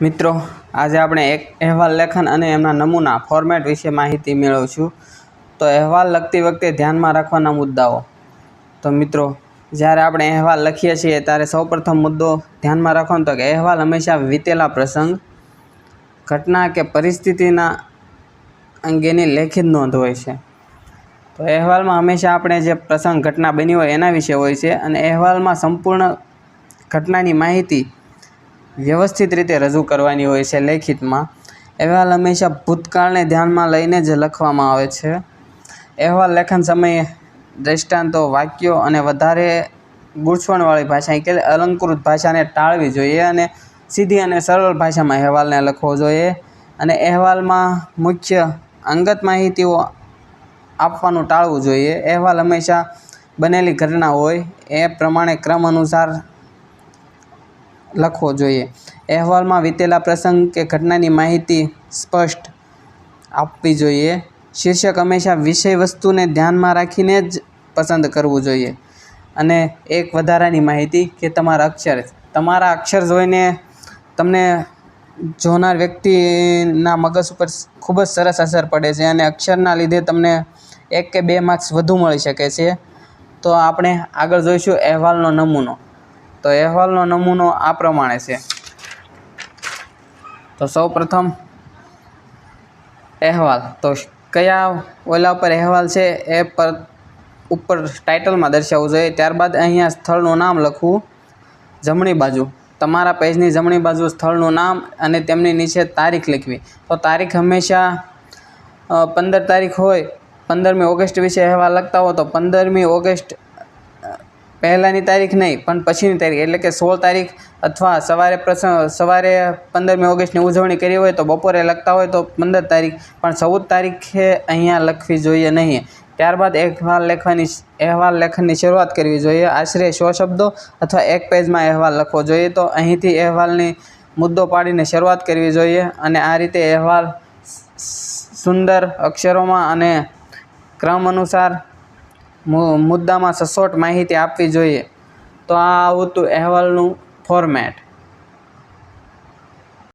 મિત્રો, આજે આપણે એક અહેવાલ લેખન અને એમના નમૂના ફોર્મેટ વિશે માહિતી મેળવશું. તો અહેવાલ લખતી વખતે ધ્યાનમાં રાખવાના મુદ્દાઓ. તો મિત્રો, જ્યારે આપણે અહેવાલ લખીએ છીએ, ત્યારે સૌપ્રથમ મુદ્દો ધ્યાનમાં રાખવાનો તો કે અહેવાલ હંમેશા વીતેલા પ્રસંગ, ઘટના કે પરિસ્થિતિના અંગેની લેખિત નોંધ હોય છે. તો અહેવાલમાં હંમેશા આપણે જે પ્રસંગ, ઘટના બની હોય એના વિશે હોય છે અને અહેવાલમાં સંપૂર્ણ ઘટનાની માહિતી વ્યવસ્થિત રીતે રજૂ કરવાની હોય છે લેખિતમાં. અહેવાલ હંમેશા ભૂતકાળને ધ્યાનમાં લઈને જ લખવામાં આવે છે. અહેવાલ લેખન સમયે દ્રષ્ટાંતો, વાક્યો અને વધારે ગૂંચવણવાળી ભાષા કે અલંકૃત ભાષાને ટાળવી જોઈએ અને સીધી અને સરળ ભાષામાં અહેવાલને લખવો જોઈએ. અને અહેવાલમાં મુખ્ય અંગત માહિતીઓ આપવાનું ટાળવું જોઈએ. અહેવાલ હંમેશા બનેલી ઘટના હોય એ પ્રમાણે ક્રમ અનુસાર લખવો જોઈએ. અહેવાલમાં વીતેલા પ્રસંગ કે ઘટનાની માહિતી સ્પષ્ટ આપવી જોઈએ. શીર્ષક હંમેશા વિષય વસ્તુને ધ્યાનમાં રાખીને જ પસંદ કરવું જોઈએ. અને એક વધારાની માહિતી કે તમારા અક્ષર. તમારા અક્ષર જોઈને તમને જોનાર વ્યક્તિના મગજ ઉપર ખૂબ જ સરસ અસર પડે છે અને અક્ષરના લીધે તમને એક કે બે માર્ક્સ વધુ મળી શકે છે. તો આપણે આગળ જોઈશું અહેવાલનો નમૂનો. તો અહેવાલનો નમૂનો આ પ્રમાણે છે. તો સૌ પ્રથમ અહેવાલ. તો કયા ઓલા ઉપર અહેવાલ છે એ પર ઉપર ટાઇટલમાં દર્શાવવું જોઈએ. ત્યારબાદ અહીંયા સ્થળનું નામ લખવું જમણી બાજુ. તમારા પેજની જમણી બાજુ સ્થળનું નામ અને તેમની નીચે તારીખ લખવી. તો તારીખ હંમેશા પંદર તારીખ હોય. પંદરમી ઓગસ્ટ વિશે અહેવાલ લખતા હો તો પંદરમી ઓગસ્ટ પહેલાંની તારીખ નહીં, પણ પછીની તારીખ, એટલે કે સોળ તારીખ અથવા સવારે પ્રસંગ, સવારે પંદરમી ઓગસ્ટની ઉજવણી કરી હોય તો બપોરે લખતા હોય તો પંદર તારીખ, પણ ચૌદ તારીખે અહીંયા લખવી જોઈએ નહીં. ત્યારબાદ અહેવાલ લેખવાની, અહેવાલ લેખનની શરૂઆત કરવી જોઈએ. આશરે સો શબ્દો અથવા એક પેજમાં અહેવાલ લખવો જોઈએ. તો અહીંથી અહેવાલની મુદ્દો પાડીને શરૂઆત કરવી જોઈએ અને આ રીતે અહેવાલ સુંદર અક્ષરોમાં અને ક્રમ અનુસાર મુદ્દામાં સચોટ માહિતી આપવી જોઈએ. તો આ હતું અહેવાલનું ફોર્મેટ